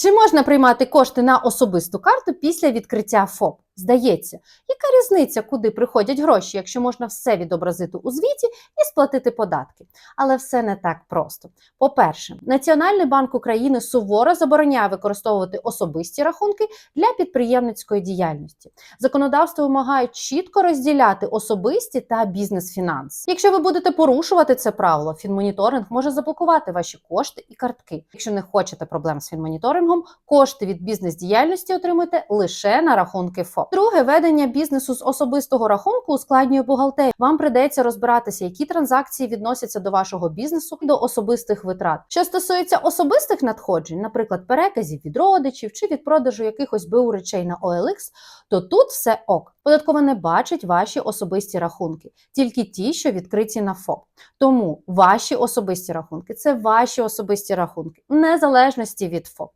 Чи можна приймати кошти на особисту карту після відкриття ФОП? Здається, яка різниця, куди приходять гроші, якщо можна все відобразити у звіті і сплатити податки? Але все не так просто. По-перше, Національний банк України суворо забороняє використовувати особисті рахунки для підприємницької діяльності. Законодавство вимагає чітко розділяти особисті та бізнес-фінанс. Якщо ви будете порушувати це правило, фінмоніторинг може заблокувати ваші кошти і картки. Якщо не хочете проблем з фінмоніторингом, кошти від бізнес-діяльності отримуєте лише на рахунки ФОП. Друге, ведення бізнесу з особистого рахунку ускладнює бухгалтерію. Вам придеться розбиратися, які транзакції відносяться до вашого бізнесу до особистих витрат. Що стосується особистих надходжень, наприклад, переказів від родичів чи від продажу якихось БУ речей на OLX, то тут все ок. Податкова не бачить ваші особисті рахунки, тільки ті, що відкриті на ФОП. Тому ваші особисті рахунки це ваші особисті рахунки, в незалежності від ФОП.